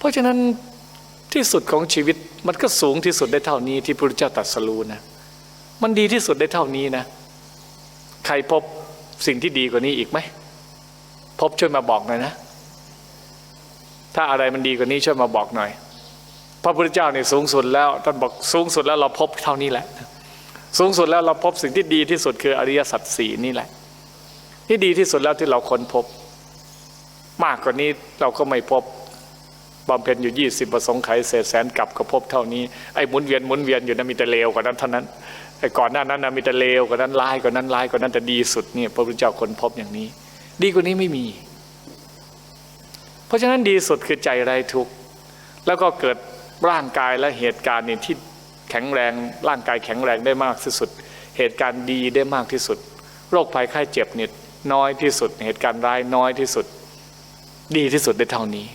เพราะฉะนั้นที่สุดของชีวิตมันก็สูงที่สุดได้เท่านี้ที่พระพุทธเจ้าตรัสรู้นะ มันดีที่สุดได้เท่านี้นะ ใครพบสิ่งที่ดีกว่านี้อีกไหม พบช่วยมาบอกหน่อยนะ ถ้าอะไรมันดีกว่านี้ช่วยมาบอกหน่อย พระพุทธเจ้าเนี่ยสูงสุดแล้วท่านบอกสูงสุดแล้วเราพบเท่านี้แหละ สูงสุดแล้วเราพบสิ่งที่ดีที่สุดคืออริยสัจสี่นี่แหละ ที่ดีที่สุดแล้วที่เราค้นพบ มากกว่านี้เราก็ไม่พบ บำเพ็ญอยู่ยี่สิบประสงค์ไขเศษแสนกลับก็พบเท่านี้ไอ้หมุนเวียนหมุนเวียนอยู่นั้นมีแต่เลวกว่านั้นเท่านั้นไอ้ก่อนหน้านั้นนะมีแต่เลวกว่านั้นร้ายกว่านั้นร้ายกว่านั้นแต่ดีสุดเนี่ยพระพุทธเจ้าคนพบอย่างนี้ ดีกว่านี้ไม่มี เพราะฉะนั้นดีสุดคือใจไร้ทุกข์แล้วก็เกิดร่างกายและเหตุการณ์เนี่ยที่แข็งแรงร่างกายแข็งแรงได้มากที่สุด เหตุการณ์ดีได้มากที่สุด โรคภัยไข้เจ็บเนี่ยน้อยที่สุด เหตุการณ์ร้ายน้อยที่สุด ดีที่สุดได้เท่านี้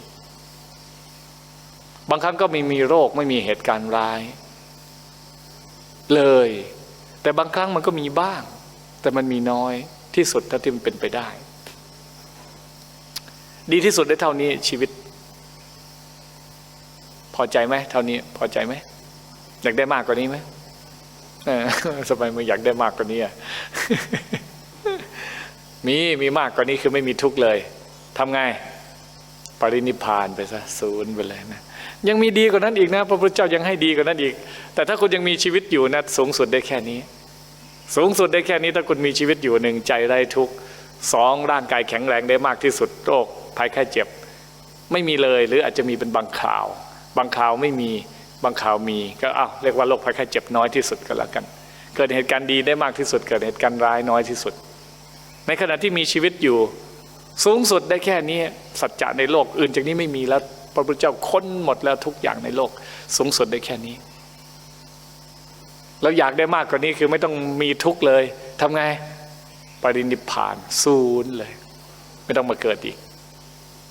บางครั้งก็ไม่มีโรคไม่มีเหตุการณ์ร้าย เลย แต่บางครั้งมันก็มีบ้าง แต่มันมีน้อยที่สุดเท่าที่มันเป็นไปได้ ดีที่สุดได้เท่านี้ชีวิต พอใจไหมเท่านี้พอใจไหมอยากได้มากกว่านี้ไหมสมัยมึงอยากได้มากกว่านี้อะมีมีมากกว่านี้คือไม่มีทุกข์เลยทำไง ปรินิพานไปซะศูนย์ไปเลยนะยังมีดีกว่านั้นอีกนะพระพุทธเจ้ายังให้ดีกว่านั้นอีก แต่ถ้าคุณยังมีชีวิตอยู่นะสูงสุดได้แค่นี้ สูงสุดได้แค่นี้ถ้าคุณมีชีวิตอยู่หนึ่งใจไร้ทุกสองร่างกายแข็งแรงได้มากที่สุดโรคภัยไข้เจ็บ ไม่มีเลยหรืออาจจะมีเป็นบางคราว บางคราวไม่มีบางคราวมีก็อ้าวเรียกว่าโรคภัยไข้เจ็บน้อยที่สุดก็แล้วกัน เกิดเหตุการณ์ดีได้มากที่สุด เกิดเหตุการณ์ร้ายน้อยที่สุด ในขณะที่มีชีวิตอยู่ สูงสุดได้แค่นี้ สัจจะในโลกอื่นจากนี้ไม่มีแล้ว พระพุทธเจ้าค้นหมดแล้วทุกอย่างในโลก สูงสุดได้แค่นี้แล้วอยากได้มากกว่านี้คือไม่ต้องมีทุกข์เลยทำไงปรินิพพานศูนย์เลย ไม่ต้องมาเกิดอีก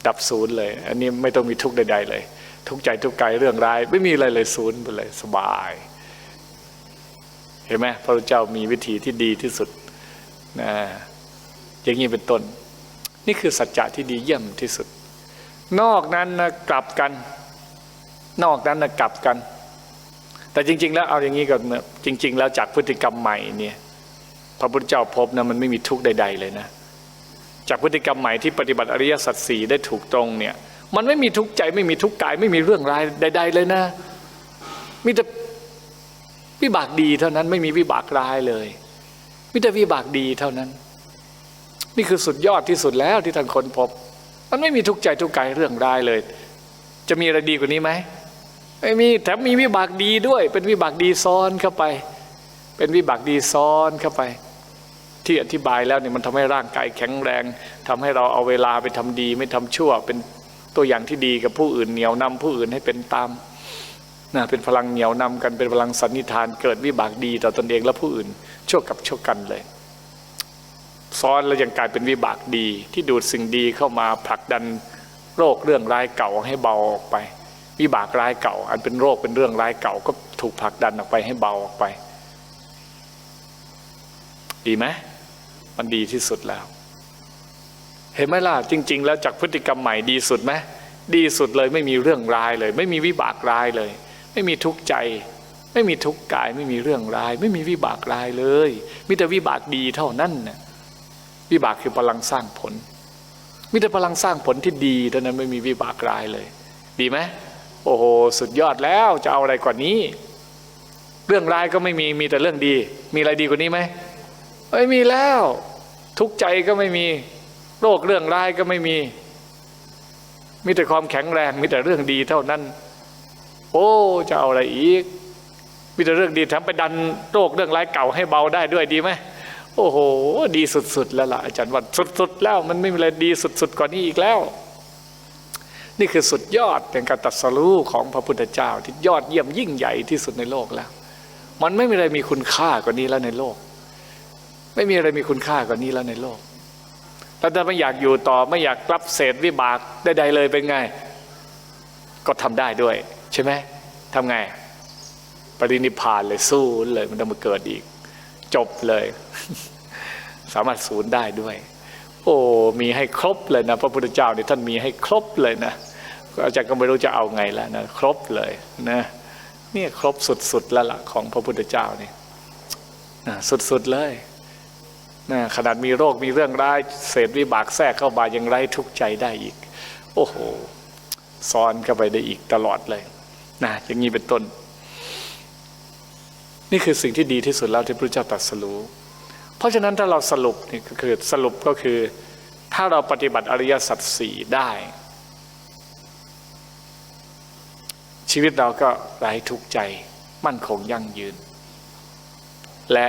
ดับศูนย์เลย อันนี้ไม่ต้องมีทุกข์ใด ๆ เลย ทุกใจทุกกายเรื่องร้าย ไม่มีอะไรเลยศูนย์ไปเลยสบาย เห็นไหมพระพุทธเจ้ามีวิธีที่ดีที่สุดนะอย่างนี้เป็นต้น นี่คือสัจจะที่ดีเยี่ยมที่สุด นอกนั้นนะกลับกัน นอกนั้นนะกลับกัน แต่จริง ๆ แล้วเอาอย่างนี้ก่อนจริง ๆ แล้วจากพฤติกรรมใหม่เนี่ยพระพุทธเจ้าพบนะมันไม่มีทุกข์ใด ๆ เลยนะ จากพฤติกรรมใหม่ที่ปฏิบัติอริยสัจสี่ได้ถูกตรงเนี่ย มันไม่มีทุกข์ใจไม่มีทุกข์กายไม่มีเรื่องร้ายใด ๆ เลยนะ มีแต่วิบากดีเท่านั้นไม่มีวิบากร้ายเลย มีแต่วิบากดีเท่านั้น นี่คือสุดยอดที่สุดแล้วที่ท่านค้นพบ มันไม่มีทุกข์ใจทุกข์กายเรื่องร้ายเลย จะมีอะไรดีกว่านี้ไหมไม่มีแถมมีวิบากดีด้วย เป็นวิบากดีซ้อนเข้าไป เป็นวิบากดีซ้อนเข้าไป ที่อธิบายแล้วเนี่ยมันทำให้ร่างกายแข็งแรงทำให้เราเอาเวลาไปทำดี ไม่ทำชั่ว เป็นตัวอย่างที่ดีกับผู้อื่นเหนียวนำผู้อื่นให้เป็นตามนะเป็นพลังเหนียวนำกันเป็นพลังสันนิทาน เกิดวิบากดีต่อตนเองและผู้อื่นชั่วกับชั่วกันเลย ซ้อนแล้วยังกลายเป็นวิบากดี ที่ดูดสิ่งดีเข้ามาผลักดันโรคเรื่องร้ายเก่าให้เบาออกไป วิบากร้ายเก่า อันเป็นโรคเป็นเรื่องร้ายเก่าก็ถูกผลักดันออกไปให้เบาออกไป ดีไหมมันดีที่สุดแล้ว เห็นไหมล่ะจริง ๆ แล้วจากพฤติกรรมใหม่ดีสุดไหมดีสุดเลยไม่มีเรื่องร้ายเลย ไม่มีวิบากร้ายเลย ไม่มีทุกข์ใจ ไม่มีทุกข์กาย ไม่มีเรื่องร้าย ไม่มีวิบากร้ายเลย มีแต่วิบากดีเท่านั้นนะ วิบากคือพลังสร้างผลมีแต่พลังสร้างผลที่ดีเท่านั้นไม่มีวิบากร้ายเลย ดีไหมโอ้โหสุดยอดแล้วจะเอาอะไรกว่านี้ เรื่องร้ายก็ไม่มีมีแต่เรื่องดี มีอะไรดีกว่านี้ไหมไม่มีแล้ว ทุกใจก็ไม่มีโรคเรื่องร้ายก็ไม่มี มีแต่ความแข็งแรง มีแต่เรื่องดีเท่านั้น โอ้จะเอาอะไรอีก มีแต่เรื่องดีแถมไปดันโรคเรื่องร้ายเก่าให้เบาได้ด้วยดีไหม โอ้โห ดีสุดๆแล้วล่ะอาจารย์ว่าสุดๆแล้วมันไม่มีอะไรดีสุดๆกว่านี้อีกแล้ว นี่คือสุดยอดเป็นการตรัสรู้ของพระพุทธเจ้าที่ยอดเยี่ยมยิ่งใหญ่ที่สุดในโลกแล้ว มันไม่มีอะไรมีคุณค่ากว่านี้แล้วในโลก ไม่มีอะไรมีคุณค่ากว่านี้แล้วในโลกแล้วถ้าไม่อยากอยู่ต่อไม่อยากรับเศษวิบากใดๆเลยเป็นไง ก็ทำได้ด้วย ใช่ไหมทำไงปรินิพพานเลยสู้เลยมันต้องมาเกิดอีก จบเลย สามารถศูนย์ได้ด้วย โอ้มีให้ครบเลยนะพระพุทธเจ้าเนี่ยท่านมีให้ครบเลยนะอาจารย์ก็ไม่รู้จะเอาไงแล้วนะครบเลยนะเนี่ยครบสุดๆแล้วล่ะของพระพุทธเจ้านี่นะสุดๆเลยนะขนาดมีโรคมีเรื่องร้ายเศษวิบากแทรกเข้ามายังไร้ทุกข์ใจได้อีก โอ้โหซ้อนเข้าไปได้อีกตลอดเลยนะอย่างนี้เป็นต้น นี่คือสิ่งที่ดีที่สุดแล้วที่พระเจ้าตรัสรู้ เพราะฉะนั้นถ้าเราสรุปนี่ก็คือสรุปก็คือ ถ้าเราปฏิบัติอริยสัจสี่ได้ ชีวิตเราก็ไร้ทุกข์ใจมั่นคงยั่งยืน และ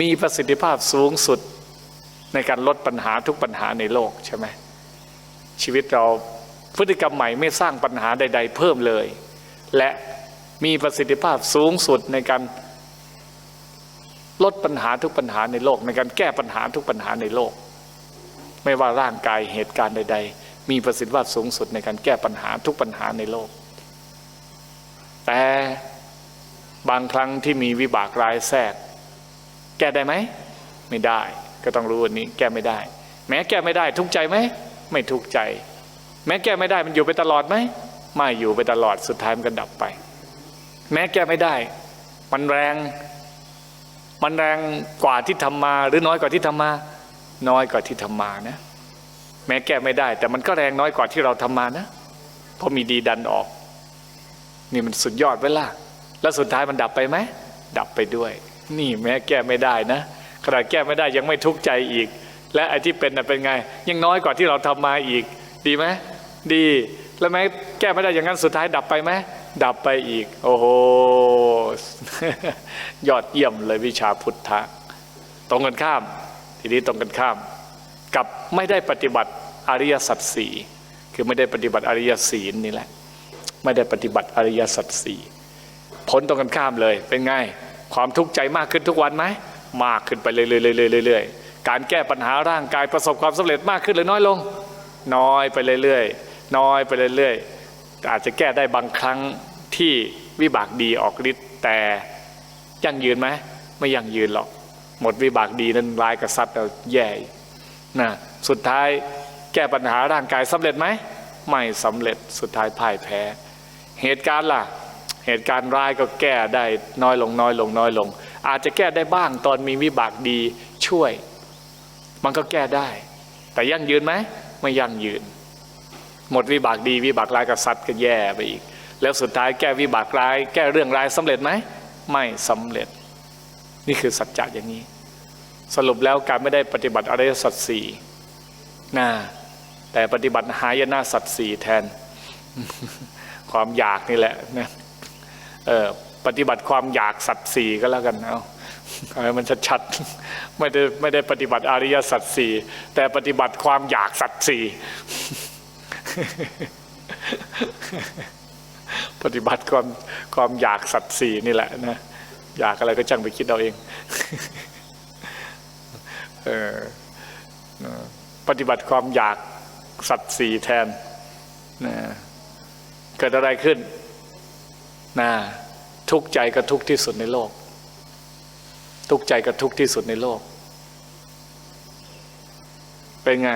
มีประสิทธิภาพสูงสุดในการลดปัญหาทุกปัญหาในโลกใช่ไหมชีวิตเราพฤติกรรมใหม่ไม่สร้างปัญหาใด ๆ เพิ่มเลย และ มีประสิทธิภาพสูงสุดในการลดปัญหาทุกปัญหาในโลก ในการแก้ปัญหาทุกปัญหาในโลก ไม่ว่าร่างกายเหตุการณ์ใด ๆ มีประสิทธิภาพสูงสุดในการแก้ปัญหาทุกปัญหาในโลก แต่บางครั้งที่มีวิบากร้ายแทรก แก้ได้ไหม ไม่ได้ ก็ต้องรู้วันนี้ แก้ไม่ได้ แม้แก้ไม่ได้ ทุกใจไหมไม่ทุกใจ แม้แก้ไม่ได้มันอยู่ไปตลอดไหมไม่อยู่ไปตลอดสุดท้ายมันก็ดับไป แม้แก้ไม่ได้ มันแรง มันแรงกว่าที่ทำมา หรือน้อยกว่าที่ทำมา น้อยกว่าที่ทำมานะ แม้แก้ไม่ได้ แต่มันก็แรงน้อยกว่าที่เราทำมานะเพราะมีดีดันออก นี่มันสุดยอดเวลาแล้วสุดท้ายมันดับไปไหมดับไปด้วย นี่แม้แก้ไม่ได้นะขนาดแก้ไม่ได้ยังไม่ทุกข์ใจอีก และไอ้ที่เป็นน่ะเป็นไง ยังน้อยกว่าที่เราทำมาอีก ดีไหมดี แล้วแม้แก้ไม่ได้อย่างนั้นสุดท้ายดับไปไหม ดับไปอีก โอ้โห ยอดเยี่ยมเลยวิชาพุทธะ ตรงกันข้าม ทีนี้ตรงกันข้าม กับไม่ได้ปฏิบัติอริยสัจสี่คือไม่ได้ปฏิบัติอริยศีลนี่แหละ ไม่ได้ปฏิบัติอริยสัจสี่ผลตรงกันข้ามเลย เป็นไง ความทุกข์ใจมากขึ้นทุกวันไหม มากขึ้นไปเรื่อยๆๆๆการแก้ปัญหาร่างกายประสบความสำเร็จมากขึ้นหรือน้อยลง น้อยไปเรื่อยๆ น้อยไปเรื่อยๆ อาจจะแก้ได้บางครั้งที่วิบากดีออกฤทธิ์แต่ยั่งยืนไหมไม่ยั่งยืนหรอก หมดวิบากดีนั้นร้ายกับซัดเราแย่นะสุดท้ายแก้ปัญหาร่างกายสำเร็จไหมไม่สำเร็จสุดท้ายพ่ายแพ้ เหตุการณ์ล่ะ เหตุการณ์ร้ายก็แก้ได้น้อยลงน้อยลงน้อยลง อาจจะแก้ได้บ้างตอนมีวิบากดีช่วย มันก็แก้ได้ แต่ยั่งยืนไหมไม่ยั่งยืน หมดวิบากดีวิบากร้ายกับซัดก็แย่ไปอีก แล้วสุดท้ายแก้วิบากร้าย แก้เรื่องร้ายสำเร็จไหมไม่สำเร็จ นี่คือสัจจะอย่างนี้ สรุปแล้วการไม่ได้ปฏิบัติอริยสัจสี่นะแต่ปฏิบัติหายนะสัจสี่แทน ความอยากนี่แหละนะเออปฏิบัติความอยากสัตว์สี่ก็แล้วกันเอาเอาให้มันชัดๆไม่ได้ไม่ได้ปฏิบัติอริยสัจสี่แต่ปฏิบัติความอยากสัตว์สี่ ปฏิบัติความความอยากสัตว์สี่นี่แหละนะอยากอะไรก็จังไปคิดเอาเองเออปฏิบัติความอยากสัตว์สี่แทนนะเกิดอะไรขึ้นนะทุกข์ใจก็ทุกข์ที่สุดในโลก ทุกข์ใจก็ทุกข์ที่สุดในโลก เป็นไง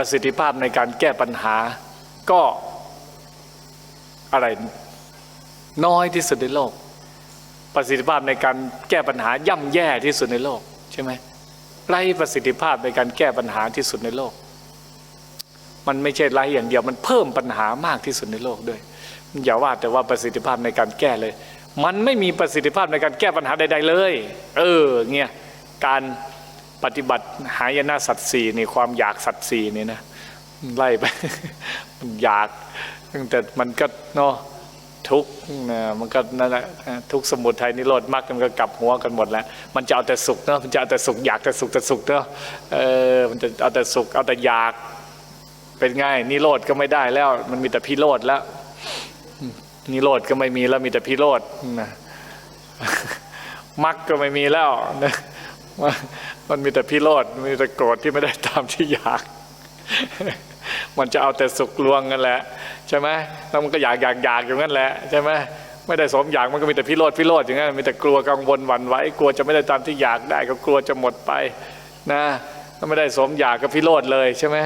ประสิทธิภาพในการแก้ปัญหา ก็อะไรน้อยที่สุดในโลก ประสิทธิภาพในการแก้ปัญหาย่ำแย่ที่สุดในโลกใช่ไหมไร้ประสิทธิภาพในการแก้ปัญหาที่สุดในโลก มันไม่ใช่ไร้อย่างเดียวมันเพิ่มปัญหามากที่สุดในโลกด้วยอย่าว่าแต่ว่าประสิทธิภาพในการแก้เลย มันไม่มีประสิทธิภาพในการแก้ปัญหาใด ๆ เลย เออเงี้ยการ ปฏิบัติหายนะสัตว์สี่นี่ความอยากสัตว์สี่นี่นะไล่ไปมันอยากแต่มันก็เนาะทุกนะมันก็นั่นแหละทุกสมุทัยนิโรธมรรคมันก็กลับหัวกันหมดแล้ว มันจะเอาแต่สุขเนาะมันจะเอาแต่สุขอยากแต่สุขแต่สุขเนาะเออมันจะเอาแต่สุขเอาแต่อยากเป็นไงนิโรธก็ไม่ได้แล้ว มันมีแต่พิโรธแล้วนิโรธก็ไม่มีแล้วมีแต่พิโรธนะมรรคก็ไม่มีแล้วนะ มันมีแต่พิโรธมีแต่โกรธที่ไม่ได้ตามที่อยาก มันจะเอาแต่สุขลวงกันแหละใช่ไหมแล้วมันก็อยากอยากอยากอย่างนั้นแหละใช่ไหมไม่ได้สมอยากมันก็มีแต่พิโรธพิโรธอย่างนั้นมีแต่กลัวกังวลหวั่นไหวกลัวจะไม่ได้ตามที่อยากได้ ก็กลัวจะหมดไปนะถ้าไม่ได้สมอยากก็พิโรธเลยใช่ไหม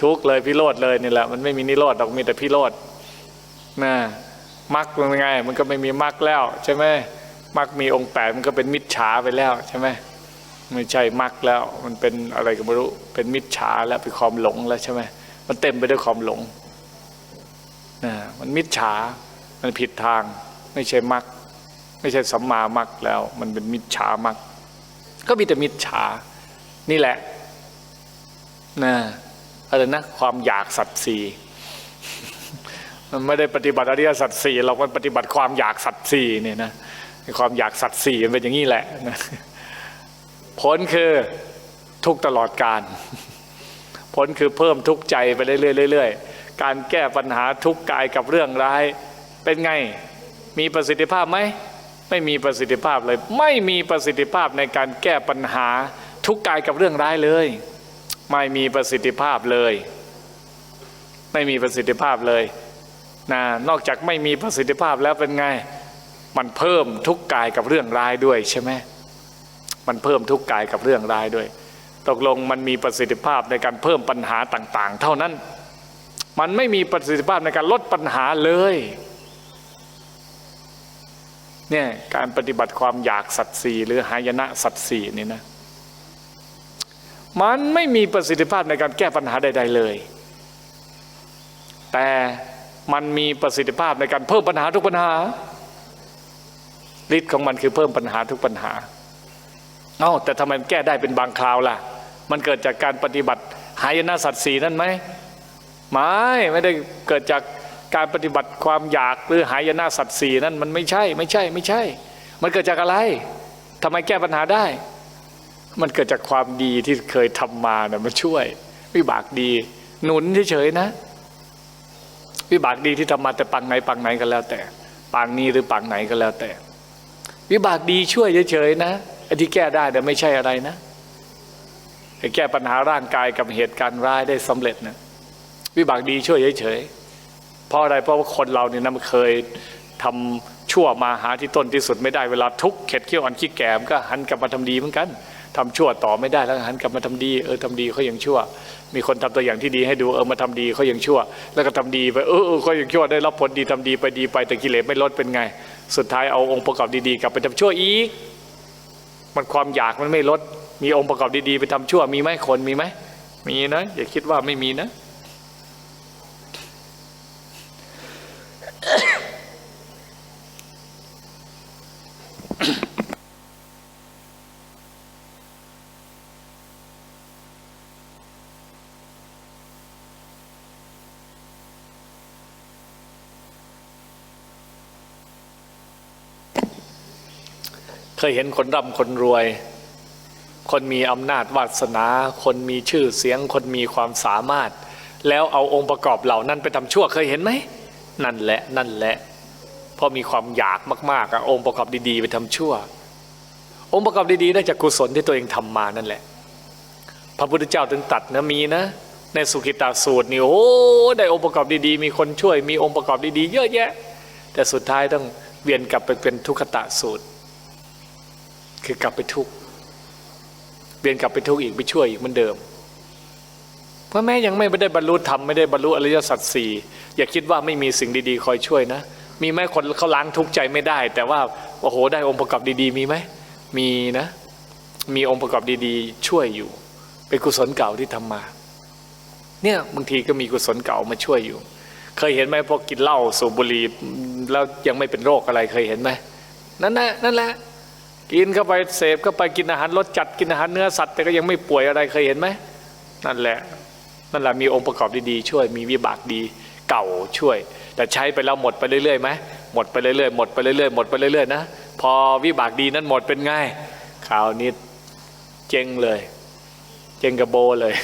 ทุกเลยพิโรธเลยนี่แหละมันไม่มีนิโรธหรอกมีแต่พิโรธนะมักมันไง มันก็ไม่มีมักแล้วใช่ไหมมักมีองค์แปดมันก็เป็นมิจฉาไปแล้วใช่ไหม ไม่ใช่มักแล้ว มันเป็นอะไรก็ไม่รู้ เป็นมิจฉาแล้วเป็นความหลงแล้วใช่ไหมมันเต็มไปด้วยความหลงนะมันมิจฉา มันผิดทาง ไม่ใช่มักไม่ใช่สัมมามักแล้ว มันเป็นมิจฉามักก็มีแต่มิจฉา นี่แหละนะอะไรนะความอยากสัตว์สีมันไม่ได้ปฏิบัติอริยสัจสี่เรามันปฏิบัติความอยากสัตว์สี่เนี่ยนะความอยากสัตว์สี่มันเป็นอย่างนี้แหละนะ ผลคือทุกตลอดการผลคือเพิ่มทุกใจไปเรื่อยๆการแก้ปัญหาทุกกายกับเรื่องร้าย เป็นไงมีประสิทธิภาพไหมไม่มีประสิทธิภาพเลย ไม่มีประสิทธิภาพในการแก้ปัญหาทุกกายกับเรื่องร้ายเลย ไม่มีประสิทธิภาพเลย ไม่มีประสิทธิภาพเลยนะนอกจากไม่มีประสิทธิภาพแล้วเป็นไง มันเพิ่มทุกกายกับเรื่องร้ายด้วยใช่ไหม มันเพิ่มทุกข์กายกับเรื่องร้ายด้วย ตกลงมันมีประสิทธิภาพในการเพิ่มปัญหาต่างๆ เท่านั้น มันไม่มีประสิทธิภาพในการลดปัญหาเลยเนี่ยการปฏิบัติความอยากสัตว์สีหรือหายนะสัตว์สีนี่นะมันไม่มีประสิทธิภาพในการแก้ปัญหาใด ๆเลย แต่มันมีประสิทธิภาพในการเพิ่มปัญหาทุกปัญหาฤทธิ์ของมันคือเพิ่มปัญหาทุกปัญหา เอ้าแต่ทำไมแก้ได้เป็นบางคราวล่ะ มันเกิดจากการปฏิบัติหายนะสัตว์สีนั่นไหมไม่ไม่ได้เกิดจากการปฏิบัติความอยากหรือหายนะสัตว์สีนั่นมันไม่ใช่ไม่ใช่ไม่ใช่ มันเกิดจากอะไรทำไมแก้ปัญหาได้ มันเกิดจากความดีที่เคยทำมาเนี่ยมันช่วยวิบากดี หนุนเฉยๆนะ วิบากดีที่ทำมาแต่ปังไหนปังไหนก็แล้วแต่ปังนี้หรือปังไหนก็แล้วแต่ วิบากดีช่วยเฉยๆนะ อ้ที่แก้ได้แต่ไม่ใช่อะไรนะไอ้แก้ปัญหาร่างกายกับเหตุการณ์ร้ายได้สำเร็จนะวิบากดีช่วยเฉยๆเพราะอะไรเพราะว่าคนเราเนี่ยนะมันเคยทำชั่วมาหาที่ต้นที่สุดไม่ได้เวลาทุกข์เข็ดเขี้ยวอ่อนขี้แก่มก็หันกลับมาทำดีเหมือนกันทำชั่วต่อไม่ได้แล้วหันกลับมาทำดีเออทำดีเขายังชั่ว มีคนทำตัวอย่างที่ดีให้ดูเออมาทำดีเขายังชั่ว แล้วก็ทำดีไปเออเออเขายังชั่วได้รับผลดีทำดีไปดีไปแต่กิเลสไม่ลดเป็นไง สุดท้ายเอาองค์ประกอบดีๆกลับไปทำชั่วอีก มันความอยากมันไม่ลด มีองค์ประกอบดีๆ ไปทำชั่วมีไหมคนมีไหมมีนะอย่าคิดว่าไม่มีนะ เคยเห็นคนร่ำคนรวย คนมีอำนาจวาสนา คนมีชื่อเสียง คนมีความสามารถ แล้วเอาองค์ประกอบเหล่านั้นไปทำชั่วเคยเห็นไหม นั่นแหละนั่นแหละเพราะมีความอยากมากๆอะองค์ประกอบดีๆ ไปทำชั่ว องค์ประกอบดีๆได้จากกุศลที่ตัวเองทำมานั่นแหละ พระพุทธเจ้าถึงตัดนะมีนะ ในสุขิตาสูตรนี่โอ้ได้องค์ประกอบดีๆ มีคนช่วย มีองค์ประกอบดีๆ เยอะแยะ แต่สุดท้ายต้องเวียนกลับไปเป็นทุกขตะสูตร คือกลับไปทุกข์เวียนกลับไปทุกข์อีกไปช่วยอีกเหมือนเดิม เพราะแม้ยังไม่ได้บรรลุธรรมไม่ได้บรรลุอริยสัจสี่อย่าคิดว่าไม่มีสิ่งดีๆ คอยช่วยนะ มีไหมคนเขาล้างทุกข์ใจไม่ได้ แต่ว่าโอ้โหได้องค์ประกอบดีๆ มีไหมมีนะ มีองค์ประกอบดีๆ ช่วยอยู่ เป็นกุศลเก่าที่ทำมาเนี่ยบางทีก็มีกุศลเก่ามาช่วยอยู่ เคยเห็นไหมพวกกินเหล้าสูบบุหรี่แล้วยังไม่เป็นโรคอะไรเคยเห็นไหมนั่นแหละนั่นแหละ กินเข้าไปเสพเข้าไปกินอาหารรสจัดกินอาหารเนื้อสัตว์แต่ก็ยังไม่ป่วยอะไรเคยเห็นไหมนั่นแหละนั่นแหละมีองค์ประกอบดีๆช่วยมีวิบากดีเก่าช่วย แต่ใช้ไปแล้วหมดไปเรื่อยๆไหมหมดไปเรื่อยๆหมดไปเรื่อยๆหมดไปเรื่อยๆนะพอวิบากดีนั้นหมดเป็นไงข่าวนี้เจ๊งเลย เจ๊งกระโบเลย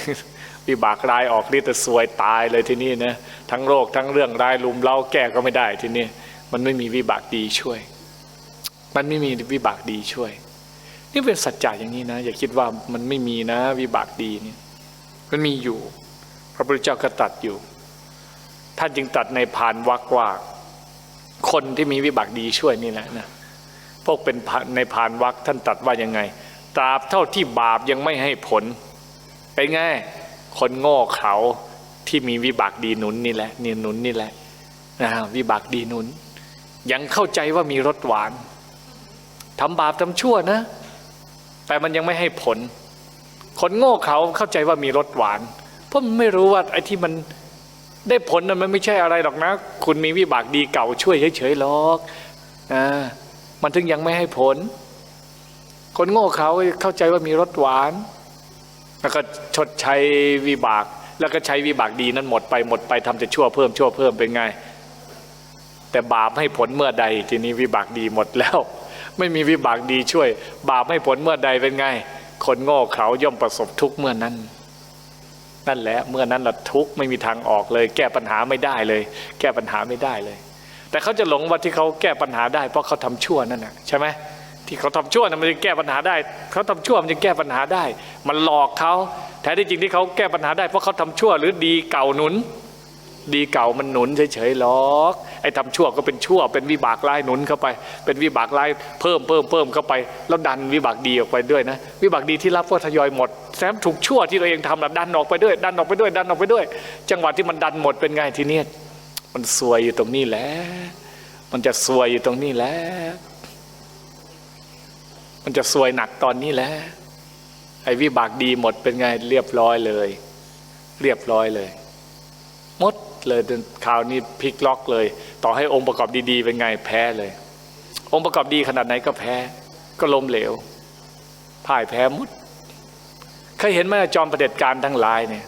วิบากรายออกฤทธิ์แต่สวยตายเลยที่นี่นะทั้งโรคทั้งเรื่องรายลุมเล้าแก้ก็ไม่ได้ที่นี่มันไม่มีวิบากดีช่วย มันไม่มีวิบากดีช่วย นี่เป็นสัจจะอย่างนี้นะ อย่าคิดว่ามันไม่มีนะ วิบากดีเนี่ยมันมีอยู่ พระพุทธเจ้าก็ตัดอยู่ ท่านจึงตัดในพานวักว่าคนที่มีวิบากดีช่วยนี่แหละนะพวกเป็นในพานวักท่านตัดว่ายังไงตราบเท่าที่บาปยังไม่ให้ผลเป็นไงคนโง่เขาที่มีวิบากดีหนุนนี่แหละนี่หนุนนี่แหละนะวิบากดีหนุน ยังเข้าใจว่ามีรสหวาน ทำบาปทำชั่วนะ แต่มันยังไม่ให้ผล คนโง่เขาเข้าใจว่ามีรสหวาน เพราะมันไม่รู้ว่าไอ้ที่มันได้ผลนั้นมันไม่ใช่อะไรหรอกนะ คุณมีวิบากดีเก่าช่วยเฉยๆหรอกอ่ามันถึงยังไม่ให้ผล คนโง่เขาเข้าใจว่ามีรสหวาน แล้วก็ชดใช้วิบาก แล้วก็ใช้วิบากดีนั้นหมดไปหมดไปทำจะชั่วเพิ่มชั่วเพิ่มเป็นไง แต่บาปให้ผลเมื่อใดทีนี้วิบากดีหมดแล้ว ไม่มีวิบากดีช่วย บาปให้ผลเมื่อใดเป็นไง คนโง่เขาย่อมประสบทุกข์เมื่อนั้น นั่นแหละเมื่อนั้นละทุกข์ไม่มีทางออกเลย แก้ปัญหาไม่ได้เลย แก้ปัญหาไม่ได้เลย แต่เขาจะหลงว่าที่เขาแก้ปัญหาได้ เพราะเขาทำชั่วนั่นนะใช่ไหมที่เขาทำชั่วนะมันจะแก้ปัญหาได้ เขาทำชั่วมันจะแก้ปัญหาได้ มันหลอกเขาแท้ที่จริงที่เขาแก้ปัญหาได้เพราะเขาทำชั่วหรือดีเก่าหนุน ดีเก่ามันหนุนเฉยๆหรอกไอ้ทำชั่วก็เป็นชั่ว เป็นวิบากร้ายหนุนเข้าไป เป็นวิบากร้ายเพิ่มเพิ่มเพิ่มเข้าไป แล้วดันวิบากดีออกไปด้วยนะ วิบากดีที่รับก็ทยอยหมดแถมถูกชั่วที่ตัวเองทำนะดันออกไปด้วย ดันออกไปด้วย ดันออกไปด้วย จังหวะที่มันดันหมดเป็นไงทีเนี้ยมันซวยอยู่ตรงนี้แหละมันจะซวยอยู่ตรงนี้แหละมันจะซวยหนักตอนนี้แหละไอ้วิบากดีหมดเป็นไงเรียบร้อยเลย เรียบร้อยเลย หมด เลยข่าวนี้พลิกล็อกเลย ต่อให้องค์ประกอบดีๆเป็นไงแพ้เลย องค์ประกอบดีขนาดไหนก็แพ้ ก็ล้มเหลวพ่ายแพ้หมดเคยเห็นไหมจอมเผด็จการทั้งหลายเนี่ย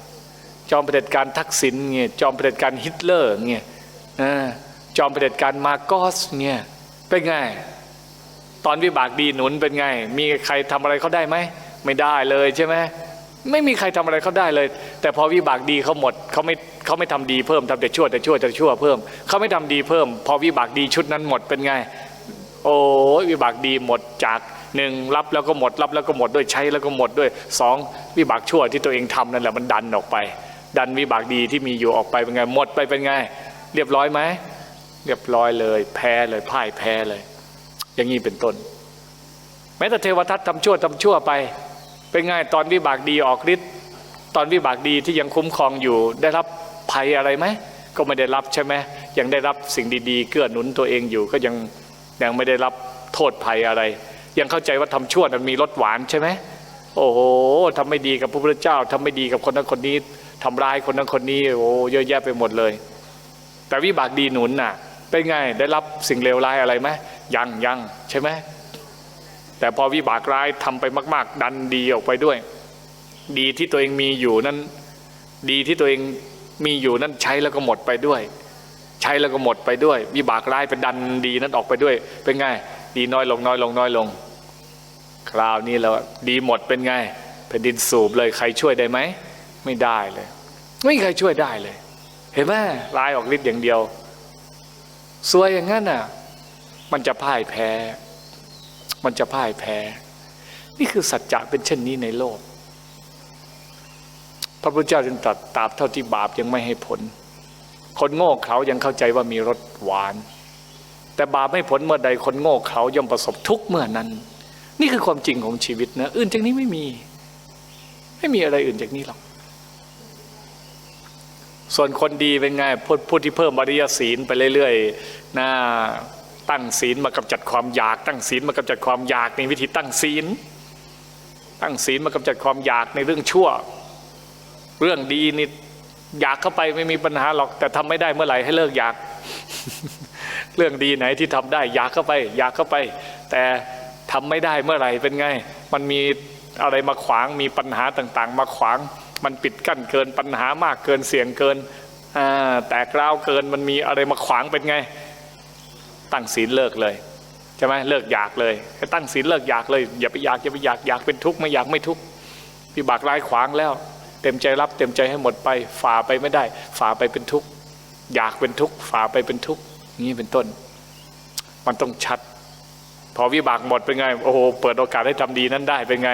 จอมเผด็จการทักษิณเงี้ยจอมเผด็จการฮิตเลอร์เงี้ยอ่าจอมเผด็จการมาโกสเงี้ยเป็นไงตอนวิบากดีหนุนเป็นไง มีใครทำอะไรเขาได้ไหมไม่ได้เลยใช่ไหมไม่มีใครทำอะไรเขาได้เลย แต่พอวิบากดีเขาหมดเขาไม่เขาไม่ทำดีเพิ่มทำแต่ชั่วแต่ชั่วแต่ชั่วเพิ่มเขาไม่ทำดีเพิ่ม พอวิบากดีชุดนั้นหมดเป็นไง โอ้วิบากดีหมดจากหนึ่งรับแล้วก็หมดรับแล้วก็หมดด้วยใช้แล้วก็หมดด้วยสองวิบากชั่วที่ตัวเองทำนั่นแหละมันดันออกไป ดันวิบากดีที่มีอยู่ออกไปเป็นไงหมดไปเป็นไง เรียบร้อยไหมเรียบร้อยเลย แพ้เลยพ่ายแพ้เลย อย่างนี้เป็นต้น แม้แต่เทวทัตทำชั่วทำชั่วไป เป็นไงตอนวิบากดีออกฤทธิ์ ตอนวิบากดีที่ยังคุ้มครองอยู่ ได้รับภัยอะไรไหมก็ไม่ได้รับใช่ไหมยังได้รับสิ่งดีๆ เกื้อหนุนตัวเองอยู่ก็ยังยังไม่ได้รับโทษภัยอะไร ยังเข้าใจว่าทำชั่วมันมีรสหวานใช่ไหมโอ้โหทำไม่ดีกับพระพุทธเจ้าทำไม่ดีกับคนนั้นคนนี้ทำร้ายคนนั้นคนนี้โอ้เยอะแยะไปหมดเลย แต่วิบากดีหนุนน่ะเป็นไงได้รับสิ่งเลวร้ายอะไรไหมยังยังใช่ไหมแต่พอวิบากร้ายทำไปมาก ๆ ดันดีออกไปด้วย ดีที่ตัวเองมีอยู่นั้นดีที่ตัวเองมีอยู่นั้นใช้แล้วก็หมดไปด้วย ใช้แล้วก็หมดไปด้วยวิบากร้ายไปดันดีนั้นออกไปด้วย เป็นไง ดีน้อยลงน้อยลงน้อยลง คราวนี้แล้วดีหมดเป็นไงแผ่นดินสูบเลยใครช่วยได้ไหมไม่ได้เลย ไม่มีใครช่วยได้เลย เห็นไหมลายออกฤทธิ์อย่างเดียวซวยอย่างนั้นน่ะ มันจะพ่ายแพ้ มันจะพ่ายแพ้ นี่คือสัจจะเป็นเช่นนี้ในโลก พระพุทธเจ้าจึงตรัสตราบเท่าที่บาปยังไม่ให้ผล คนโง่เขายังเข้าใจว่ามีรสหวาน แต่บาปไม่ผลเมื่อใดคนโง่เขาย่อมประสบทุกข์เมื่อนั้น นี่คือความจริงของชีวิตนะ อื่นจากนี้ไม่มี ไม่มีอะไรอื่นจากนี้หรอกส่วนคนดีเป็นไงพูดที่เพิ่มอริยศีลไปเรื่อยๆนะตั้งศีลมากำจัดความอยาก ตั้งศีลมากำจัดความอยากในวิธีตั้งศีล ตั้งศีลมากำจัดความอยากในเรื่องชั่ว เรื่องดีนี่อยากเข้าไปไม่มีปัญหาหรอก แต่ทำไม่ได้เมื่อไหร่ให้เลิกอยาก เรื่องดีไหนที่ทำได้ อยากเข้าไป อยากเข้าไป แต่ทำไม่ได้เมื่อไหร่เป็นไง มันมีอะไรมาขวางมีปัญหาต่างๆ มาขวาง มันปิดกั้นเกินปัญหามากเกินเสี่ยงเกินแตกร้าวเกินมันมีอะไรมาขวางเป็นไง ตั้งศีลเลิกเลยใช่ไหมเลิกอยากเลยตั้งศีลเลิกอยากเลย อย่าไปอยากอย่าไปอยากอยากเป็นทุกข์ไม่อยากไม่ทุกข์วิบากร้ายขวางแล้ว เต็มใจรับเต็มใจให้หมดไป ฝ่าไปไม่ได้ ฝ่าไปเป็นทุกข์อยากเป็นทุกข์ฝ่าไปเป็นทุกข์นี่เป็นต้น มันต้องชัด พอวิบากหมดเป็นไงโอ้โหเปิดโอกาสให้ทำดีนั้นได้เป็นไง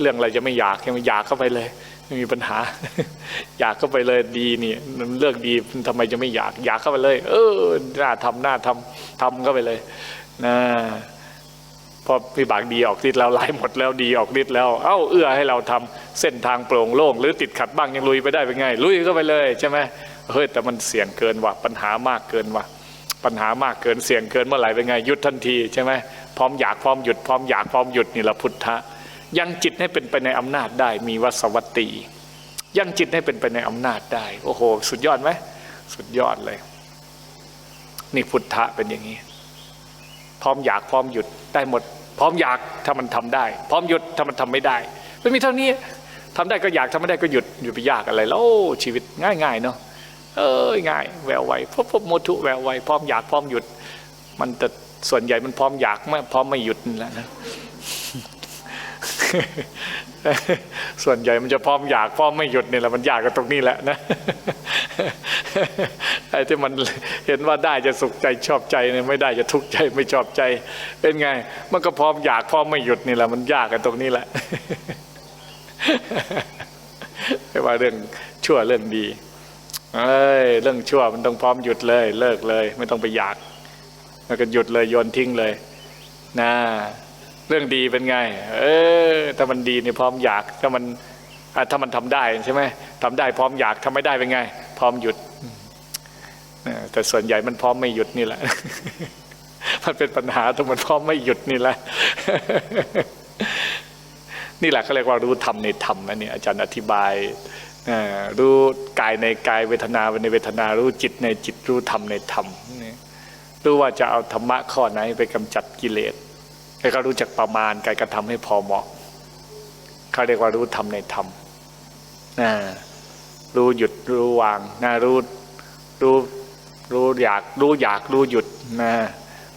เรื่องอะไรจะไม่อยากแค่ไม่อยากเข้าไปเลยไม่มีปัญหา อยากเข้าไปเลยดีนี่มันเรื่องดีทำไมจะไม่อยาก อยากเข้าไปเลย เออน่าทำน่าทำทำเข้าไปเลยนะ อวิบากดีออกฤทธิ์แล้วลายหมดแล้วดีออกฤทธิ์แล้ว เอ้าเอื้อให้เราทำเส้นทางโปร่งโล่งหรือติดขัดบ้างยังลุยไปได้เป็นไงลุยก็ไปเลยใช่ไหมเฮ้ยแต่มันเสี่ยงเกินว่ะปัญหามากเกินว่ะปัญหามากเกินเสี่ยงเกินเมื่อไหร่เป็นไงหยุดทันทีใช่ไหมพร้อมอยากพร้อมหยุดพร้อมอยากพร้อมหยุดนี่แหละพุทธะยังจิตให้เป็นไปในอำนาจได้มีวัสวัตตียังจิตให้เป็นไปในอำนาจได้ โอ้โห สุดยอดไหมสุดยอดเลย นี่พุทธะเป็นอย่างนี้ พร้อมอยากพร้อมหยุดได้หมด พร้อมอยากถ้ามันทำได้ พร้อมหยุดถ้ามันทำไม่ได้ไม่มีเท่านี้ทำได้ก็อยากทำไม่ได้ก็หยุดอยู่ไปยากอะไรแล้วโอ้ชีวิตง่ายๆเนาะเอ้ยง่ายแววไวพบพบโมทุแววไวพร้อมอยากพร้อมหยุด มันแต่ส่วนใหญ่มันพร้อมอยากไม่พร้อมไม่หยุดนี่แหละนะ ส่วนใหญ่มันจะพร้อมอยากพร้อมไม่หยุดนี่แหละมันยากกันตรงนี้แหละนะไอ้ที่มันเห็นว่าได้จะสุขใจชอบใจเนี่ยไม่ได้จะทุกข์ใจไม่ชอบใจ เป็นไง มันก็พร้อมอยากพร้อมไม่หยุดนี่แหละมันยากกันตรงนี้แหละไม่ว่าเรื่องชั่วเรื่องดีเอ้ยเรื่องชั่วมันต้องพร้อมหยุดเลย เลิกเลย ไม่ต้องไปอยาก แล้วก็หยุดเลยโยนทิ้งเลยนะ เรื่องดีเป็นไง เออ ถ้ามันดีเนี่ยพร้อมอยาก ถ้ามันถ้ามันทำได้ใช่ไหมทำได้พร้อมอยากทำไม่ได้เป็นไง พร้อมหยุด แต่ส่วนใหญ่มันพร้อมไม่หยุดนี่แหละ มันเป็นปัญหาตรงมันพร้อมไม่หยุดนี่แหละ นี่แหละเขาเรียกว่ารู้ธรรมในธรรมนะเนี่ยอาจารย์อธิบายรู้กายในกายเวทนาในเวทนา รู้จิตในจิตรู้ธรรมในธรรมรู้ว่าจะเอาธรรมะข้อไหนไปกำจัดกิเลส แล้วก็รู้จักประมาณการกระทำให้พอเหมาะเขาเรียกว่ารู้ธรรมในธรรมนะรู้หยุดรู้วางนะรู้รู้รู้อยากรู้อยากรู้หยุดนะ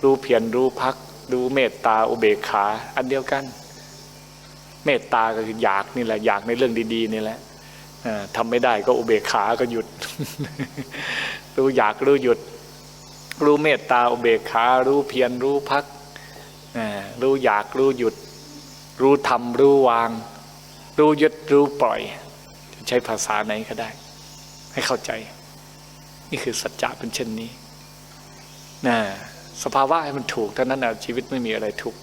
รู้เพียรรู้พัก รู้เมตตาอุเบกขา อันเดียวกัน เมตตาก็คืออยากนี่แหละอยากในเรื่องดี ๆ นี่แหละอ่าทำไม่ได้ก็อุเบกขาก็หยุด รู้อยากรู้หยุด รู้เมตตาอุเบกขา รู้เพียรรู้พัก รู้อยากรู้หยุด รู้ทำรู้วาง รู้ยึดรู้ปล่อยจะใช้ภาษาไหนก็ได้ ให้เข้าใจ นี่คือสัจจะเป็นเช่นนี้นะสภาวะให้มันถูกเท่านั้นนะชีวิตไม่มีอะไรถูก